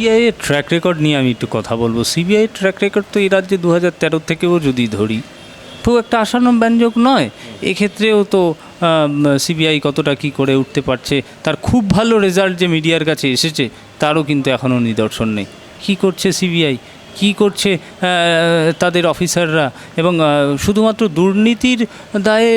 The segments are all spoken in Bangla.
সিবিআই এর ট্র্যাক রেকর্ড নিয়ে আমি একটু কথা বলব। সিবিআই এর ট্র্যাক রেকর্ড তো এই রাজ্যে দু হাজার তেরো থেকেও যদি ধরি, খুব একটা আশানুম ব্যঞ্জক নয়। এক্ষেত্রেও তো সিবিআই কতটা কি করে উঠতে পারছে, তার খুব ভালো রেজাল্ট যে মিডিয়ার কাছে এসেছে, তারও কিন্তু এখনও নিদর্শন নেই। কী করছে সিবিআই কি করছে তাদের অফিসাররা এবং শুধুমাত্র দুর্নীতির দায়ে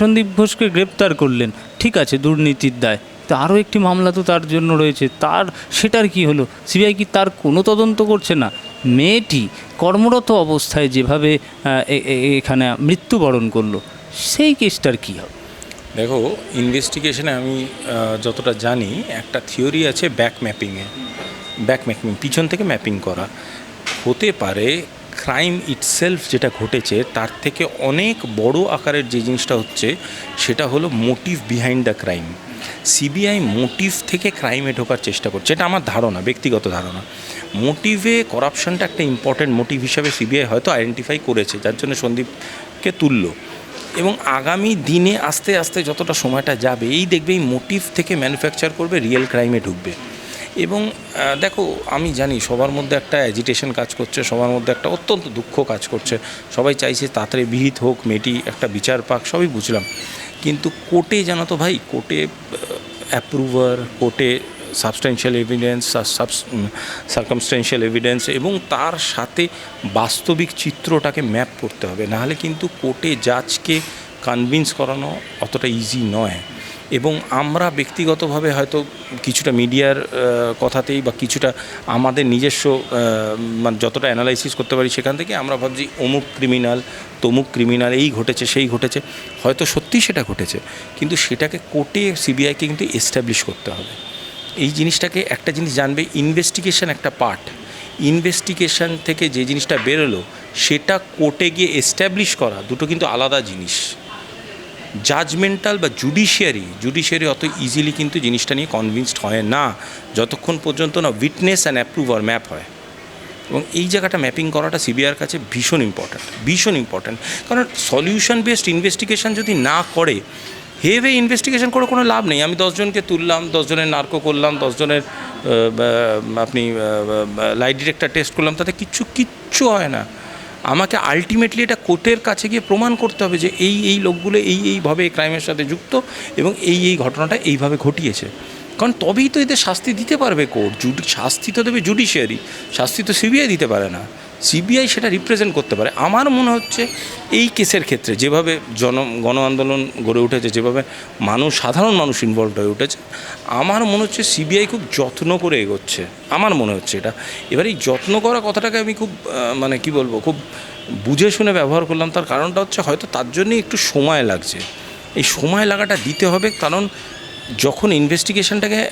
সন্দীপ ঘোষকে গ্রেপ্তার করলেন। ঠিক আছে, দুর্নীতির দায়। আরও একটি মামলা তো তার জন্য রয়েছে। তার, সেটার কি হলো? সিবিআই কি তার কোনো তদন্ত করছে না? মেয়েটি কর্মরত অবস্থায় যেভাবে এখানে মৃত্যুবরণ করল, সেই কেসটার কী হবে? দেখো ইনভেস্টিগেশনে আমি যতটা জানি, একটা থিওরি আছে ব্যাক ম্যাপিংয়ে ব্যাক ম্যাপিং পিছন থেকে ম্যাপিং করা। হতে পারে ক্রাইম ইটসেলফ যেটা ঘটেছে, তার থেকে অনেক বড় আকারের যে জিনিসটা হচ্ছে, সেটা হলো motive behind the crime CBI motive থেকে ক্রাইমে ঢোকার চেষ্টা করছে, এটা আমার ধারণা, ব্যক্তিগত ধারণা। মোটিভে করাপশনটা একটা ইম্পর্টেন্ট মোটিভ হিসাবে সিবিআই হয়তো আইডেন্টিফাই করেছে, যার জন্য সন্দীপকে তুলল। এবং আগামী দিনে আস্তে আস্তে যতটা সময়টা যাবে, এই দেখবে এই মোটিভ থেকে ম্যানুফ্যাকচার করবে রিয়েল ক্রাইমে ঢুকবে। এবং দেখো, আমি জানি সবার মধ্যে একটা অ্যাজিটেশন কাজ করছে, সবার মধ্যে একটা অত্যন্ত দুঃখ কাজ করছে। সবাই চাইছে তাড়াতাড়ি বিহিত হোক, মেয়েটি একটা বিচার পাক, সবই বুঝলাম। কিন্তু কোর্টে জানো তো ভাই, কোর্টে অ্যাপ্রুভার কোর্টে সাবস্টেন্সিয়াল এভিডেন্স সার্কামস্টেন্সিয়াল এভিডেন্স এবং তার সাথে বাস্তবিক চিত্রটাকে ম্যাপ করতে হবে। নাহলে কিন্তু কোর্টে জাজকে কনভিন্স করানো অতটা ইজি নয়। এবং আমরা ব্যক্তিগতভাবে হয়তো কিছুটা মিডিয়ার কথাতেই বা কিছুটা আমাদের নিজস্ব মানে যতটা অ্যানালাইসিস করতে পারি সেখান থেকে আমরা ভাবছি অমুক ক্রিমিনাল তমুক ক্রিমিনাল এই ঘটেছে, সেই ঘটেছে। হয়তো সত্যিই সেটা ঘটেছে, কিন্তু সেটাকে কোর্টে সিবিআইকে কিন্তু এস্টাবলিশ করতে হবে। এই জিনিসটাকে একটা জিনিস জানবে ইনভেস্টিগেশন একটা পার্ট ইনভেস্টিগেশন থেকে যে জিনিসটা বেরোলো, সেটা কোর্টে গিয়ে এস্টাবলিশ করা, দুটো কিন্তু আলাদা জিনিস। জাজমেন্টাল বা জুডিশিয়ারি জুডিশিয়ারি অত ইজিলি কিন্তু জিনিসটা নিয়ে কনভিন্সড হয় না। যতক্ষণ পর্যন্ত না উইটনেস অ্যান্ড অ্যাপ্রুভার ম্যাপ হয়। এবং এই জায়গাটা ম্যাপিং করাটা সিবিআর কাছে ভীষণ ইম্পর্ট্যান্ট ভীষণ ইম্পর্ট্যান্ট কারণ সলিউশন বেসড ইনভেস্টিগেশন যদি না করে, হেভে ইনভেস্টিগেশন করে কোনো লাভ নেই। আমি দশজনকে তুললাম দশজনের নার্কো করলাম দশজনের আপনি লাইট ডিটেক্টর টেস্ট করলাম, তাতে কিচ্ছু কিচ্ছু হয় না। আমাকে আলটিমেটলি এটা কোর্টের কাছে গিয়ে প্রমাণ করতে হবে যে এই এই লোকগুলো এই, এইভাবে ক্রাইমের সাথে যুক্ত এবং এই এই ঘটনাটা এইভাবে ঘটিয়েছে। কারণ তবেই তো এদের শাস্তি দিতে পারবে কোর্ট। জুডি শাস্তি তো দেবে জুডিশিয়ারি। শাস্তি তো সিবিআই দিতে পারে না। সিবিআই সেটা রিপ্রেজেন্ট করতে পারে। আমার মনে হচ্ছে এই কেসের ক্ষেত্রে যেভাবে জন গণ আন্দোলন গড়ে উঠেছে, যেভাবে মানুষ সাধারণ মানুষ ইনভলভ হয়ে উঠেছে, আমার মনে হচ্ছে সিবিআই খুব যত্ন করে এগোচ্ছে। আমার মনে হচ্ছে এটা। এবার এই যত্ন করা কথাটাকে আমি খুব মানে কি বলব, খুব বুঝে শুনে ব্যবহার করলাম। তার কারণটা হচ্ছে হয়তো তার জন্যই একটু সময় লাগছে। এই সময় লাগাটা দিতে হবে। কারণ যখন ইনভেস্টিগেশনটাকে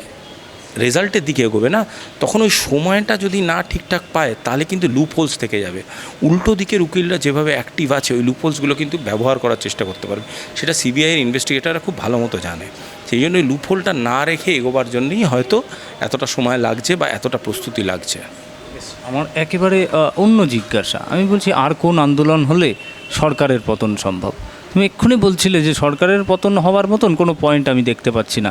রেজাল্টের দিকে এগোবে না, তখন ওই সময়টা যদি না ঠিকঠাক পায়, তাহলে কিন্তু লুপ হোলস থেকে যাবে। উল্টো দিকের উকিলরা যেভাবে অ্যাক্টিভ আছে, ওই লুপ হোলসগুলো কিন্তু ব্যবহার করার চেষ্টা করতে পারবে। সেটা সিবিআইয়ের ইনভেস্টিগেটাররা খুব ভালো মতো জানে। সেই জন্য ওই হোলটা না রেখে এগোবার জন্যই হয়তো এতটা সময় লাগছে বা এতটা প্রস্তুতি লাগছে। আমার একেবারে অন্য জিজ্ঞাসা। আমি বলছি, আর কোন আন্দোলন হলে সরকারের পতন সম্ভব? তুমি এক্ষুনি বলছিলে যে সরকারের পতন হওয়ার মতন কোনো পয়েন্ট আমি দেখতে পাচ্ছি না।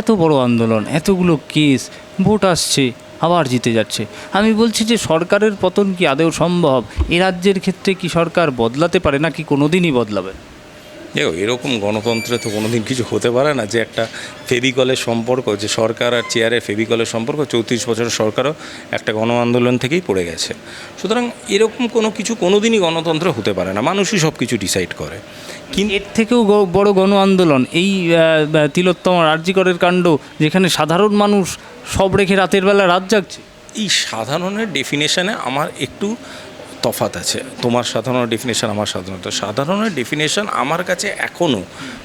এত বড় আন্দোলন, এতগুলো কেস ভোট আসছে, আবার জিতে যাচ্ছে। আমি বলছি যে সরকারের পতন কি আদৌ সম্ভব? এ রাজ্যের ক্ষেত্রে কি সরকার বদলাতে পারে নাকি কোনো দিনই বদলাবে? দেখো এরকম গণতন্ত্রে তো কোনোদিন কিছু হতে পারে না যে একটা ফেভিকলের সম্পর্ক যে সরকার আর চেয়ারের ফেভিকলের সম্পর্ক চৌত্রিশ বছরের সরকারও একটা গণ আন্দোলন থেকেই পড়ে গেছে। সুতরাং এরকম কোনো কিছু কোনোদিনই গণতন্ত্র হতে পারে না। মানুষই সব কিছু ডিসাইড করে। কিন্তু এর থেকেও বড় গণ আন্দোলন এই তিলোত্তম রাজ্যিকরের কাণ্ড যেখানে সাধারণ মানুষ সব রেখে রাতের বেলা রাত জাগছে। এই সাধারণের ডেফিনেশনে আমার একটু তফাত আছে। তোমার সাধারণ ডেফিনেশন আমার সাধারণত সাধারণের ডেফিনেশন আমার কাছে এখনও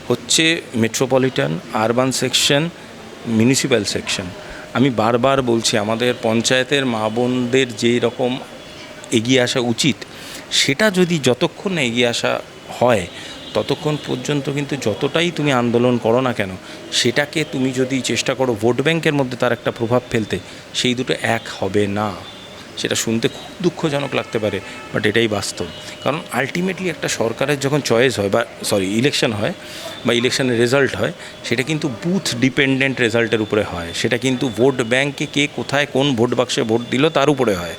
হচ্ছে metropolitan urban section municipal section আমি বারবার বলছি, আমাদের পঞ্চায়েতের মা বোনদের যেই রকম এগিয়ে আসা উচিত, সেটা যদি যতক্ষণ না এগিয়ে আসা হয়, ততক্ষণ পর্যন্ত কিন্তু যতটাই তুমি আন্দোলন করো না কেন, সেটাকে তুমি যদি চেষ্টা করো ভোট ব্যাংকের মধ্যে তার একটা প্রভাব ফেলতে, সেই দুটো এক হবে না। সেটা শুনতে খুব দুঃখজনক লাগতে পারে বাট এটাই বাস্তব। কারণ আলটিমেটলি একটা সরকারের যখন চয়েস হয় বা সরি ইলেকশন হয় বা ইলেকশনের রেজাল্ট হয়, সেটা কিন্তু বুথ ডিপেন্ডেন্ট রেজাল্টের উপরে হয়। সেটা কিন্তু ভোট ব্যাংকে কে কোথায় কোন ভোট বাক্সে ভোট দিল তার উপরে হয়।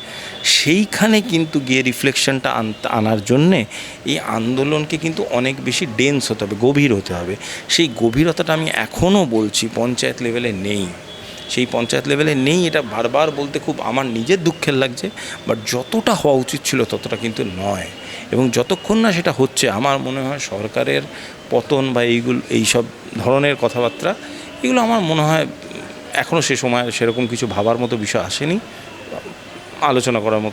সেইখানে কিন্তু গিয়ে রিফ্লেকশনটা আনার জন্যে এই আন্দোলনকে কিন্তু অনেক বেশি ডেন্স হতে হবে, গভীর হতে হবে। সেই গভীরতাটা আমি এখনও বলছি, পঞ্চায়েত লেভেলে নেই। সেই পঞ্চায়েত লেভেলে নেই, এটা বারবার বলতে খুব আমার নিজের দুঃখের লাগছে বাট যতটা হওয়া উচিত ছিল ততটা কিন্তু নয়। এবং যতক্ষণ না সেটা হচ্ছে, আমার মনে হয় সরকারের পতন বা এইগুলো, এইসব ধরনের কথাবার্তা, এগুলো আমার মনে হয় এখনও সে সময় সেরকম কিছু ভাবার মতো বিষয় আসেনি। আলোচনা করার মতো